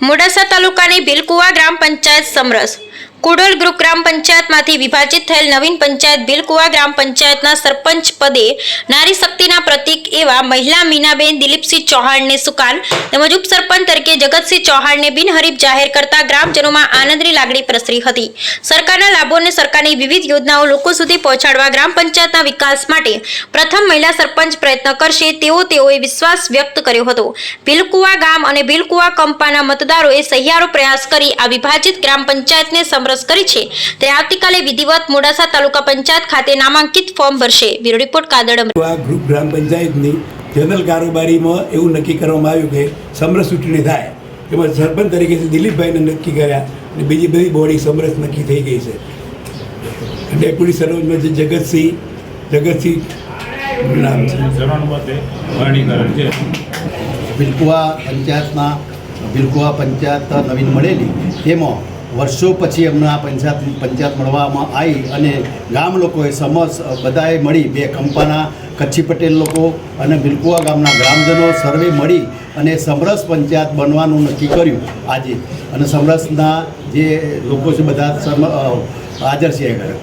મોડાસા તાલુકાની ભીલકુવા ગ્રામ પંચાયત સમરસ. કુડોલ ગ્રુપ ગ્રામ પંચાયતમાંથી વિભાજિત થયેલ નવીન પંચાયત ભીલકુવા ગ્રામ પંચાયતના સરપંચ પદે નારી શક્તિના એવા મહિલા મીનાબેન દિલીપસિંહ ચૌહાણને સુકાન. તેમજ ઉપસરપંચ તરીકે જગતસિંહ ચૌહાણને બિનહરીફ જાહેર કરતા ગ્રામજનોમાં આનંદની લાગણી પ્રસરી હતી. સરકારના લાભો અને સરકારની વિવિધ યોજનાઓ લોકો સુધી પહોંચાડવા ગ્રામ પંચાયતના વિકાસ માટે પ્રથમ મહિલા સરપંચ પ્રયત્ન કરશે તેવો તેઓએ વિશ્વાસ વ્યક્ત કર્યો હતો. ભીલકુવા ગામ અને ભીલકુવા કંપાના મતદારોએ સહિયારો પ્રયાસ કરી આ વિભાજિત ગ્રામ પંચાયતને સમરસ કરી છે. તે આવતીકાલે વિધિવત મોડાસા તાલુકા પંચાયત ખાતે નામાંકિત ફોર્મ ભરશે. બ્યુરો રિપોર્ટ કાદડ ગ્રુપ ગ્રામ પંચાયતની જનરલ કારોબારીમાં એવું નક્કી કરવામાં આવ્યું કે સમરસ ચૂંટણી થાય. એમાં સરપંચ તરીકે દિલીપભાઈને નક્કી કર્યા અને બીજી બધી બોડી સમરસ નક્કી થઈ ગઈ છે. ડેપ્યુટી સરપંચમાં જે જગતસિંહ જગતસિંહ નામ છે? ભીલકુવા પંચાયતના ભીલકુવા પંચાયત નવીન મળેલી. તેમાં વર્ષો પછી અમને આ પંચાયત પંચાયત મળવામાં આવી અને ગામ લોકોએ સમસ બધાએ મળી બે કંપાના કચ્છી પટેલ લોકો અને બિલકુવા ગામના ગ્રામજનો સર્વે મળી અને સમરસ પંચાયત બનવાનું નક્કી કર્યું આજે. અને સમરસના જે લોકો છે બધા સમ હાજર છે આગળ.